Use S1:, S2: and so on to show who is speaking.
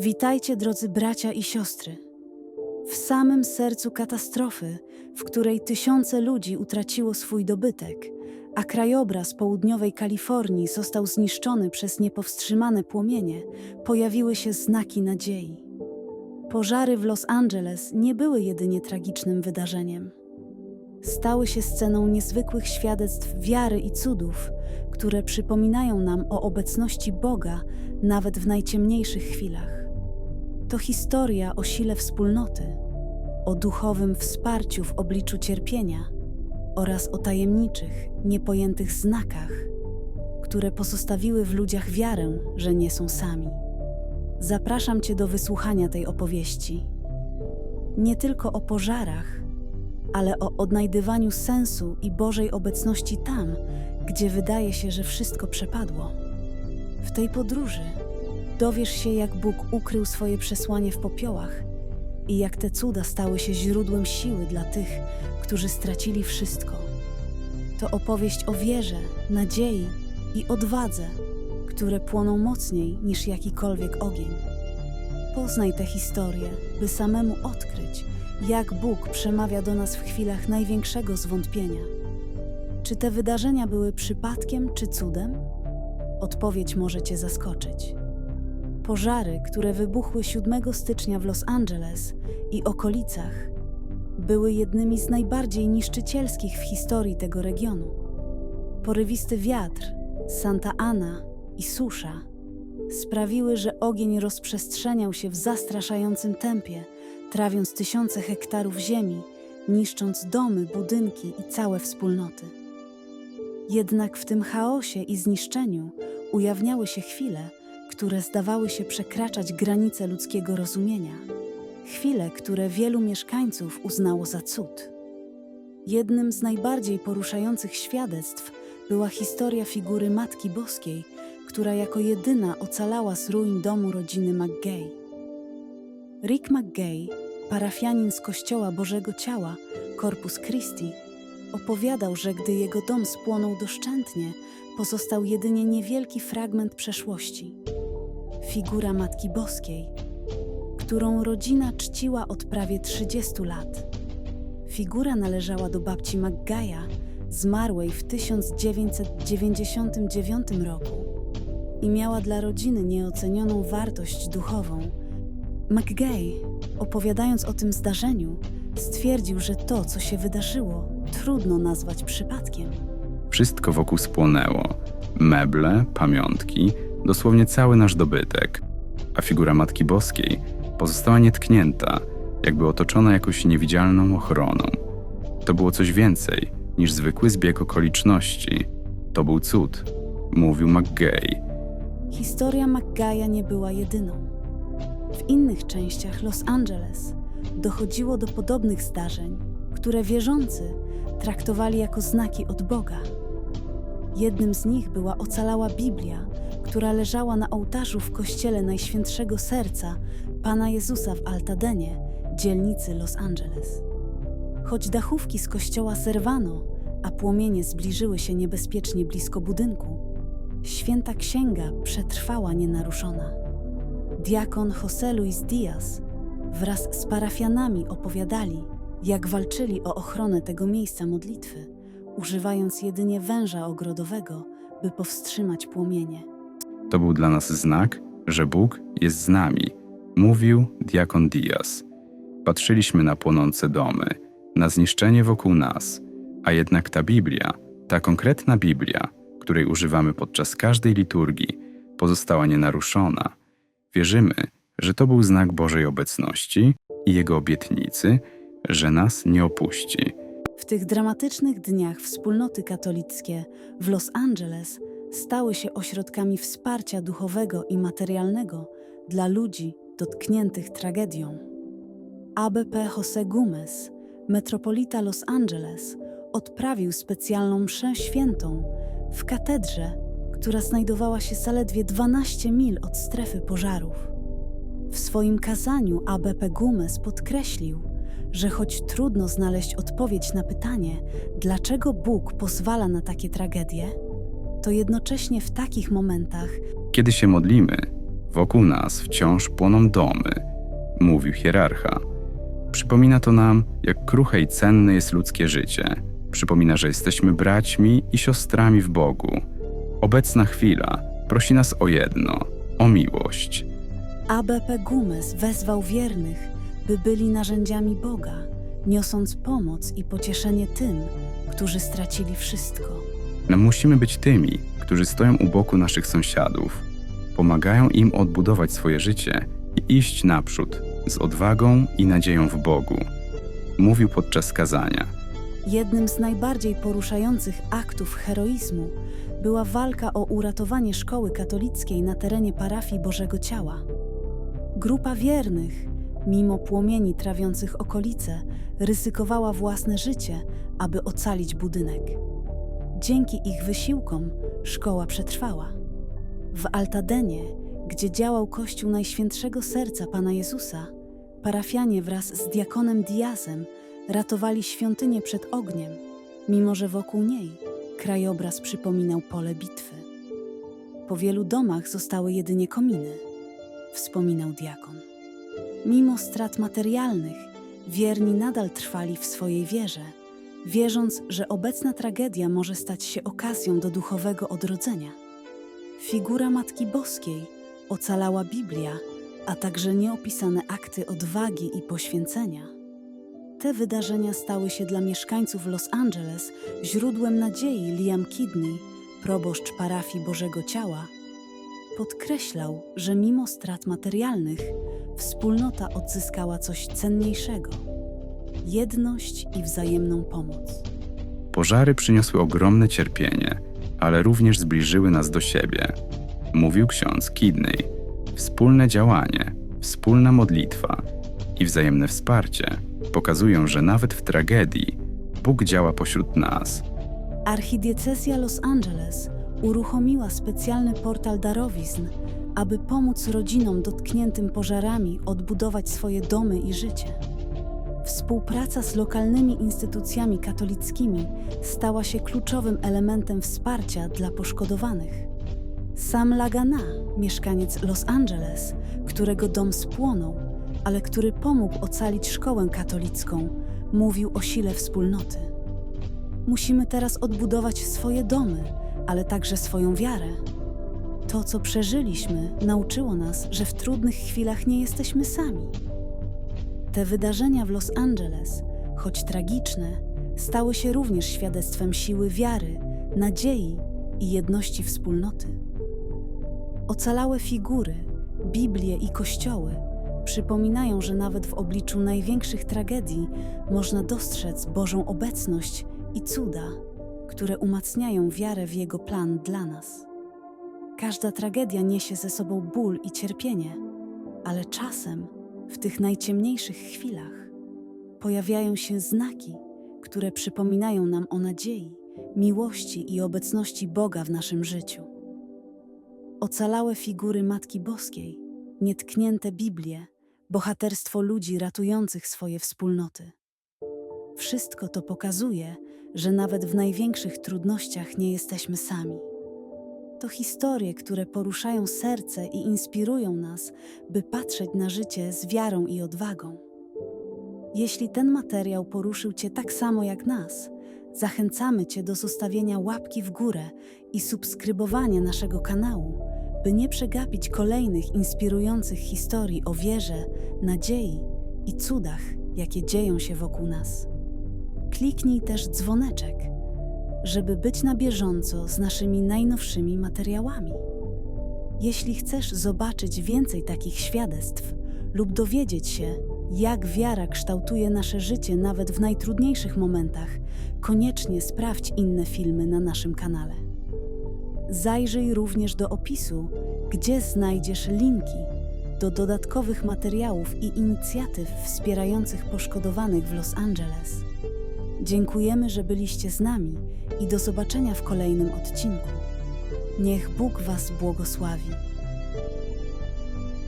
S1: Witajcie, drodzy bracia i siostry. W samym sercu katastrofy, w której tysiące ludzi utraciło swój dobytek, a krajobraz południowej Kalifornii został zniszczony przez niepowstrzymane płomienie, pojawiły się znaki nadziei. Pożary w Los Angeles nie były jedynie tragicznym wydarzeniem. Stały się sceną niezwykłych świadectw wiary i cudów, które przypominają nam o obecności Boga nawet w najciemniejszych chwilach. To historia o sile wspólnoty, o duchowym wsparciu w obliczu cierpienia oraz o tajemniczych, niepojętych znakach, które pozostawiły w ludziach wiarę, że nie są sami. Zapraszam Cię do wysłuchania tej opowieści. Nie tylko o pożarach, ale o odnajdywaniu sensu i Bożej obecności tam, gdzie wydaje się, że wszystko przepadło. W tej podróży dowiesz się, jak Bóg ukrył swoje przesłanie w popiołach i jak te cuda stały się źródłem siły dla tych, którzy stracili wszystko. To opowieść o wierze, nadziei i odwadze, które płoną mocniej niż jakikolwiek ogień. Poznaj tę historię, by samemu odkryć, jak Bóg przemawia do nas w chwilach największego zwątpienia. Czy te wydarzenia były przypadkiem czy cudem? Odpowiedź może Cię zaskoczyć. Pożary, które wybuchły 7 stycznia w Los Angeles i okolicach, były jednymi z najbardziej niszczycielskich w historii tego regionu. Porywisty wiatr, Santa Ana i susza sprawiły, że ogień rozprzestrzeniał się w zastraszającym tempie, trawiąc tysiące hektarów ziemi, niszcząc domy, budynki i całe wspólnoty. Jednak w tym chaosie i zniszczeniu ujawniały się chwile, które zdawały się przekraczać granice ludzkiego rozumienia. Chwile, które wielu mieszkańców uznało za cud. Jednym z najbardziej poruszających świadectw była historia figury Matki Boskiej, która jako jedyna ocalała z ruin domu rodziny McGay. Rick McGay, parafianin z Kościoła Bożego Ciała, Corpus Christi, opowiadał, że gdy jego dom spłonął doszczętnie, pozostał jedynie niewielki fragment przeszłości. Figura Matki Boskiej, którą rodzina czciła od prawie 30 lat. Figura należała do babci McGaya, zmarłej w 1999 roku i miała dla rodziny nieocenioną wartość duchową. McGay, opowiadając o tym zdarzeniu, stwierdził, że to, co się wydarzyło, trudno nazwać przypadkiem.
S2: Wszystko wokół spłonęło. Meble, pamiątki, dosłownie cały nasz dobytek. A figura Matki Boskiej pozostała nietknięta, jakby otoczona jakąś niewidzialną ochroną. To było coś więcej niż zwykły zbieg okoliczności. To był cud, mówił McGay.
S1: Historia McGaya nie była jedyną. W innych częściach Los Angeles dochodziło do podobnych zdarzeń, które wierzący traktowali jako znaki od Boga. Jednym z nich była ocalała Biblia, która leżała na ołtarzu w kościele Najświętszego Serca Pana Jezusa w Altadenie, dzielnicy Los Angeles. Choć dachówki z kościoła zerwano, a płomienie zbliżyły się niebezpiecznie blisko budynku, święta księga przetrwała nienaruszona. Diakon José Luis Diaz wraz z parafianami opowiadali, jak walczyli o ochronę tego miejsca modlitwy, używając jedynie węża ogrodowego, by powstrzymać płomienie.
S2: To był dla nas znak, że Bóg jest z nami, mówił diakon Diaz. Patrzyliśmy na płonące domy, na zniszczenie wokół nas, a jednak ta Biblia, ta konkretna Biblia, której używamy podczas każdej liturgii, pozostała nienaruszona. Wierzymy, że to był znak Bożej obecności i Jego obietnicy, że nas nie opuści.
S1: W tych dramatycznych dniach wspólnoty katolickie w Los Angeles stały się ośrodkami wsparcia duchowego i materialnego dla ludzi dotkniętych tragedią. ABP José Gomez, metropolita Los Angeles, odprawił specjalną mszę świętą w katedrze, która znajdowała się zaledwie 12 mil od strefy pożarów. W swoim kazaniu ABP Gomez podkreślił, że choć trudno znaleźć odpowiedź na pytanie, dlaczego Bóg pozwala na takie tragedie, to jednocześnie w takich momentach
S2: Kiedy się modlimy, Wokół nas wciąż płoną domy, mówił hierarcha. Przypomina to nam, jak kruche i cenne jest ludzkie życie. Przypomina, że jesteśmy braćmi i siostrami w Bogu. Obecna chwila prosi nas o jedno o miłość.
S1: ABP Gumes wezwał wiernych, by byli narzędziami Boga, niosąc pomoc i pocieszenie tym, którzy stracili wszystko.
S2: No musimy być tymi, którzy stoją u boku naszych sąsiadów, pomagają im odbudować swoje życie i iść naprzód z odwagą i nadzieją w Bogu. Mówił podczas kazania.
S1: Jednym z najbardziej poruszających aktów heroizmu była walka o uratowanie szkoły katolickiej na terenie parafii Bożego Ciała. Grupa wiernych, mimo płomieni trawiących okolice, ryzykowała własne życie, aby ocalić budynek. Dzięki ich wysiłkom szkoła przetrwała. W Altadenie, gdzie działał Kościół Najświętszego Serca Pana Jezusa, parafianie wraz z diakonem Diazem ratowali świątynię przed ogniem, mimo że wokół niej krajobraz przypominał pole bitwy. Po wielu domach zostały jedynie kominy, wspominał diakon. Mimo strat materialnych, wierni nadal trwali w swojej wierze, wierząc, że obecna tragedia może stać się okazją do duchowego odrodzenia. Figura Matki Boskiej ocalała Biblia, a także nieopisane akty odwagi i poświęcenia. Te wydarzenia stały się dla mieszkańców Los Angeles źródłem nadziei. Liam Kidney, proboszcz parafii Bożego Ciała, podkreślał, że mimo strat materialnych, wspólnota odzyskała coś cenniejszego jedność i wzajemną pomoc.
S2: Pożary przyniosły ogromne cierpienie, ale również zbliżyły nas do siebie. Mówił ksiądz Kidney. Wspólne działanie, wspólna modlitwa i wzajemne wsparcie pokazują, że nawet w tragedii Bóg działa pośród nas.
S1: Archidiecezja Los Angeles uruchomiła specjalny portal darowizn, aby pomóc rodzinom dotkniętym pożarami odbudować swoje domy i życie. Współpraca z lokalnymi instytucjami katolickimi stała się kluczowym elementem wsparcia dla poszkodowanych. Sam Lagana, mieszkaniec Los Angeles, którego dom spłonął, ale który pomógł ocalić szkołę katolicką, mówił o sile wspólnoty. Musimy teraz odbudować swoje domy, ale także swoją wiarę. To, co przeżyliśmy, nauczyło nas, że w trudnych chwilach nie jesteśmy sami. Te wydarzenia w Los Angeles, choć tragiczne, stały się również świadectwem siły wiary, nadziei i jedności wspólnoty. Ocalałe figury, Biblie i kościoły przypominają, że nawet w obliczu największych tragedii można dostrzec Bożą obecność i cuda, które umacniają wiarę w Jego plan dla nas. Każda tragedia niesie ze sobą ból i cierpienie, ale czasem, w tych najciemniejszych chwilach, pojawiają się znaki, które przypominają nam o nadziei, miłości i obecności Boga w naszym życiu. Ocalałe figury Matki Boskiej, nietknięte Biblie, bohaterstwo ludzi ratujących swoje wspólnoty. Wszystko to pokazuje, że nawet w największych trudnościach nie jesteśmy sami. To historie, które poruszają serce i inspirują nas, by patrzeć na życie z wiarą i odwagą. Jeśli ten materiał poruszył Cię tak samo jak nas, zachęcamy Cię do zostawienia łapki w górę i subskrybowania naszego kanału, by nie przegapić kolejnych inspirujących historii o wierze, nadziei i cudach, jakie dzieją się wokół nas. Kliknij też dzwoneczek, żeby być na bieżąco z naszymi najnowszymi materiałami. Jeśli chcesz zobaczyć więcej takich świadectw lub dowiedzieć się, jak wiara kształtuje nasze życie nawet w najtrudniejszych momentach, koniecznie sprawdź inne filmy na naszym kanale. Zajrzyj również do opisu, gdzie znajdziesz linki do dodatkowych materiałów i inicjatyw wspierających poszkodowanych w Los Angeles. Dziękujemy, że byliście z nami i do zobaczenia w kolejnym odcinku. Niech Bóg Was błogosławi.